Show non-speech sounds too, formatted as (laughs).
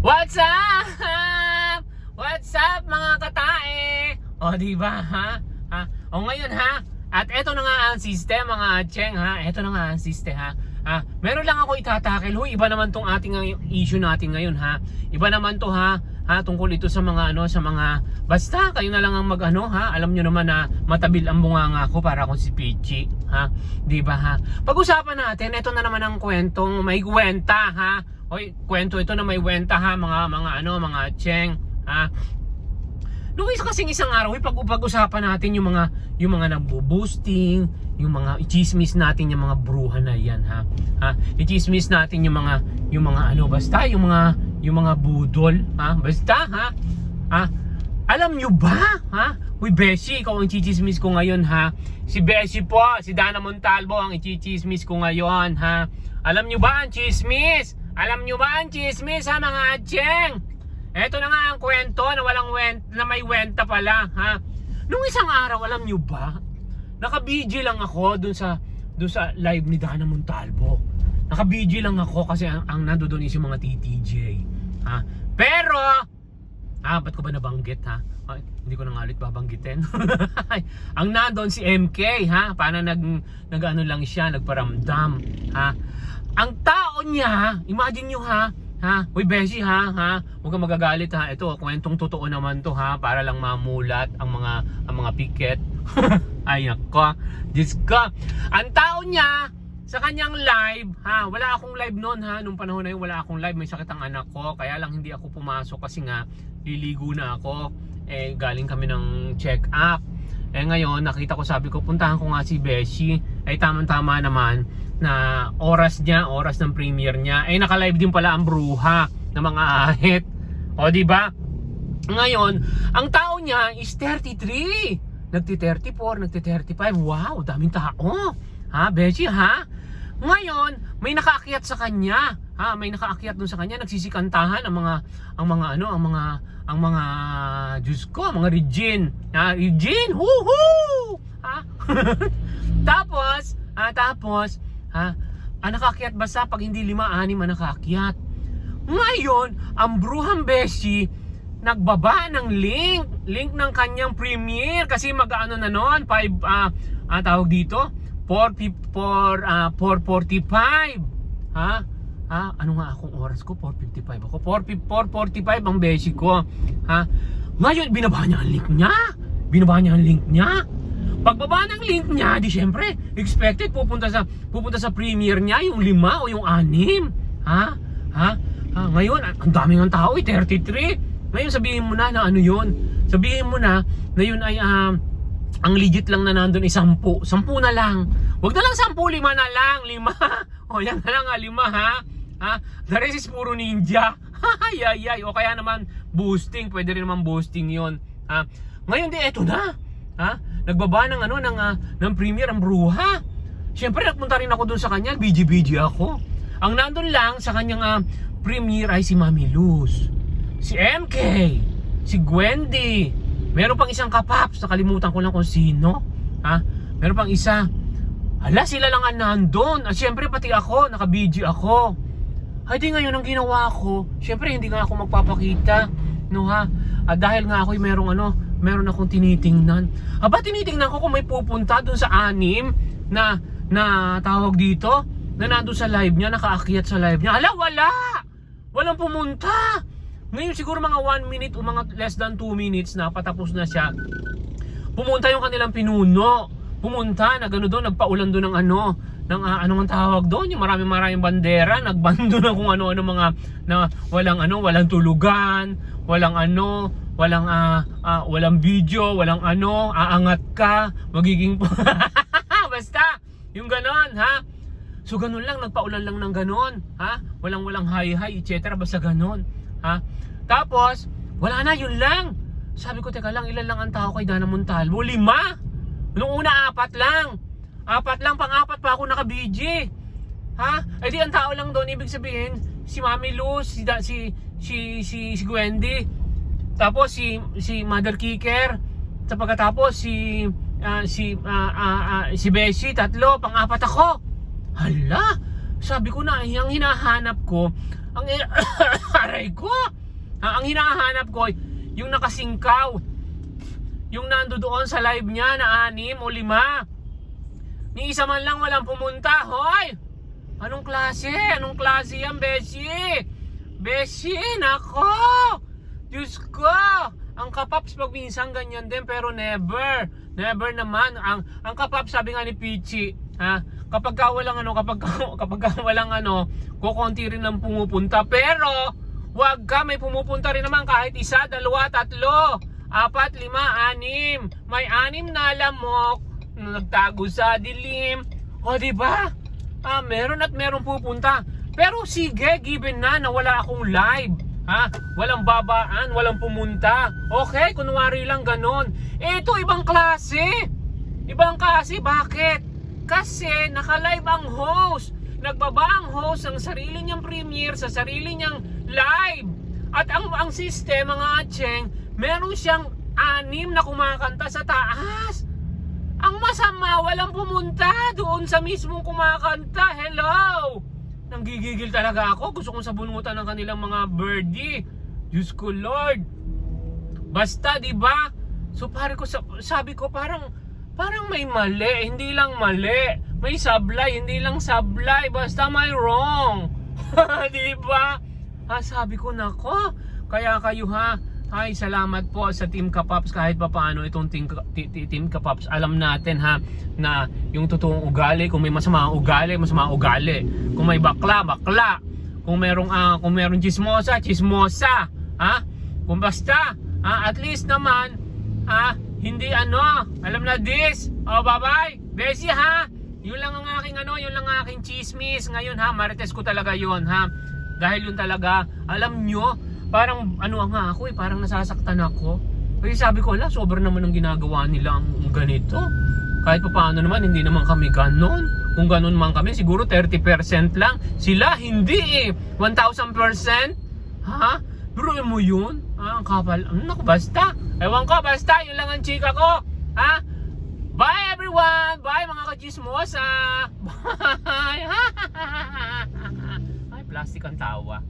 What's up? What's up mga katae? O di ba ha? ha? O ngayon ha? At eto na nga ang system mga cheng ha? Eto na nga ang system ha? ha? Meron lang ako itatakil. Huy, iba naman tong ating ang issue natin ngayon ha? Iba naman to ha? Ha, tungkol ito sa mga ano sa mga basta kayo na lang ang magano ha alam niyo naman na matabil ang bunganga ko para akong si Pichi ha di ba ha pag-usapan natin ito na naman ang kwentong may kwenta ha Hoy, kwento ito na may kwenta ha mga mga ano mga cheng ha isa kasing isang araw, eh, pag pag-usapan natin yung mga yung mga nagbo-boosting, yung mga i-chismis natin yung mga bruha na yan ha. Ha? I-chismis natin yung mga yung mga ano basta yung mga yung mga budol ha. Basta ha. Ha? Alam nyo ba? Ha? Uy, Beshi, ikaw ang chichismis ko ngayon, ha? Si Beshi po, si Dana Montalvo ang chichismis ko ngayon, ha? Alam nyo ba ang chismis? Alam nyo ba ang chismis, ha, mga adyeng? Eto na nga ang kwento na walang went, na may wenta pala, ha? Nung isang araw, alam nyo ba? Naka-BG lang ako dun sa dun sa live ni Dana Montalvo. Naka-BG lang ako kasi ang, ang nandoon is yung mga TTJ. Ha? Pero, ah, ba't ko ba nabanggit ha? Ay, hindi ko na nga ulit babanggitin. (laughs) ang nandoon si MK ha? Paano nag, nag ano lang siya, nagparamdam ha? Ang tao niya, imagine nyo ha, Ha? Uy, Beshi ha, ha? Huwag kang magagalit ha. Ito, kwentong totoo naman to ha, para lang mamulat ang mga ang mga piket. (laughs) Ay nako. Diyos ko. Ang tao niya sa kanyang live, ha, wala akong live noon ha, nung panahon na yun wala akong live, may sakit ang anak ko, kaya lang hindi ako pumasok kasi nga liligo na ako. Eh galing kami ng check up. Eh ngayon, nakita ko sabi ko, puntahan ko nga si Beshi. Ay tamang-tama naman na oras niya, oras ng premiere niya. Eh naka-live din pala ang bruha ng mga ahit. O di ba? Ngayon, ang tao niya is 33. Nagti-34, nagti-35. Wow, daming tao. Ha, Beshi ha? Ngayon, may nakaakyat sa kanya. Ha, may nakaakyat dun sa kanya, nagsisikantahan ang mga ang mga ano, ang mga ang mga Diyos ko, mga Regine. Ha, Regine, woohoo! Ha? (laughs) tapos, ha, tapos, ha, ang nakaakyat basta pag hindi lima, anim ang nakaakyat. Ngayon, ang Bruhang Beshi, nagbaba ng link, link ng kanyang premiere kasi mag-ano na noon, 5 ah ah, tawag dito, 4 4 ah 445. Ha? Ha? Ano nga akong oras ko? 4.55 ako. 4.45 ang beshi ko. Ha? Ngayon, binaba niya ang link niya. Binaba niya ang link niya. Pagbaba ng link niya, di syempre, expected pupunta sa pupunta sa premiere niya yung lima o yung anim. Ha? Ha? ha? Ngayon, ang daming ng tao, eh, 33. Ngayon, sabihin mo na na ano yun. Sabihin mo na na yun ay um, ang legit lang na nandun ay sampu. Sampu na lang. Huwag na lang sampu, lima na lang. Lima. (laughs) O yan na lang ha, lima ha. Ha? The rest is puro ninja. (laughs) ay, ay, ay. O kaya naman boosting. Pwede rin naman boosting yon Ha? Ngayon di, eto na. Ha? Nagbaba ng ano, ng, ah, ng premiere ang bruha. Siyempre, nagpunta rin ako doon sa kanya. BG-BG ako. Ang nandun lang sa kanyang ah, premiere ay si Mami Luz. Si MK. Si Gwendy. Meron pang isang kapaps. Nakalimutan ko lang kung sino. Ha? Meron pang isa. Hala, sila lang ang nandun. At syempre, pati ako, naka-BG ako. Ay, di ngayon ang ginawa ko. Syempre, hindi nga ako magpapakita. No ha? At dahil nga ako merong ano, meron akong tinitingnan. Aba, tinitingnan ko kung may pupunta dun sa anim na, na tawag dito, na nandun sa live niya, nakaakyat sa live niya. Hala, wala! Walang pumunta! Ngayon siguro mga 1 minute o mga less than 2 minutes na patapos na siya. Pumunta yung kanilang pinuno. Pumunta, na gano doon, nagpaulan doon ng ano, ng uh, anong tawag doon, yung maraming maraming bandera, nagbando na kung ano-ano mga na walang ano, walang tulugan, walang ano, walang ah, ah, walang video, walang ano, aangat ka, magiging (laughs) basta yung ganon, ha? So ganun lang, nagpaulan lang ng ganon, ha? Walang walang hi-hi, etc. Basta ganon, ha? Tapos, wala na, yun lang. Sabi ko, teka lang, ilan lang ang tao kay Dana Montalvo? Lima! Nung una, apat lang. Apat lang, pang-apat pa ako naka-BG. Ha? Eh di ang tao lang doon, ibig sabihin, si Mami Luz, si, da, si, si, si, si Gwendy, tapos si, si Mother Kicker, sa pagkatapos si, ah, si, ah, ah, ah, si Beshi, tatlo, pang-apat ako. Hala! Sabi ko na, ang hinahanap ko, Ang (coughs) aray ko. Ang hinahanap ko yung nakasingkaw. Yung nando doon sa live niya na anim o lima. Ni isa man lang walang pumunta. Hoy! Anong klase? Anong klase yan, Beshi? Beshi, nako! Diyos ko! Ang kapaps pag minsan ganyan din pero never. Never naman. Ang ang kapaps sabi nga ni Pichi, ha? Kapag ka walang ano, kapag ka- (laughs) kapag ka walang ano, kukonti rin lang pumupunta. Pero wag ka may pumupunta rin naman kahit isa, dalawa, tatlo, apat, lima, anim. May anim na lamok na nagtago sa dilim. O di ba? Ah, meron at meron pupunta. Pero sige, given na na wala akong live. Ha? Walang babaan, walang pumunta. Okay, kunwari lang ganon. Eh, ito ibang klase. Ibang klase, bakit? Kasi naka-live ang host. Nagbaba ang host ng sarili niyang premiere sa sarili niyang live. At ang ang system, mga atseng, meron siyang anim na kumakanta sa taas. Ang masama, walang pumunta doon sa mismong kumakanta. Hello! Nanggigigil talaga ako. Gusto kong sabunutan ng kanilang mga birdie. Diyos ko, Lord. Basta, di ba? So, pare ko, sa- sabi ko, parang, parang may mali. Hindi lang mali. May sablay, hindi lang sablay. Basta may wrong. (laughs) di ba? Ah, sabi ko, nako. Kaya kayo ha, ay, salamat po sa Team Kapaps kahit pa paano itong Team, Team Kapaps. Alam natin ha na yung totoong ugali, kung may masama ugali, masama ugali. Kung may bakla, bakla. Kung merong ah, kung merong chismosa, chismosa. Ha? Kung basta, ah, at least naman ah, hindi ano, alam na this. Oh, bye-bye. Besi ha. Yun lang ang aking ano, yun lang ang aking chismis ngayon ha. Marites ko talaga yun ha. Dahil yun talaga, alam nyo, parang ano nga ako eh, parang nasasaktan ako. Kasi sabi ko, ala, sobrang naman ang ginagawa nila ang ganito. Kahit pa paano naman, hindi naman kami ganon. Kung ganon man kami, siguro 30% lang. Sila, hindi eh. 1,000%? Ha? Pero mo yun? Ha? Ang kapal. Naku, basta. Ewan ko, basta. Yun lang ang chika ko. Ha? Bye everyone! Bye mga kachismosa! (laughs) Bye! (laughs) Ay, plastic ang tawa.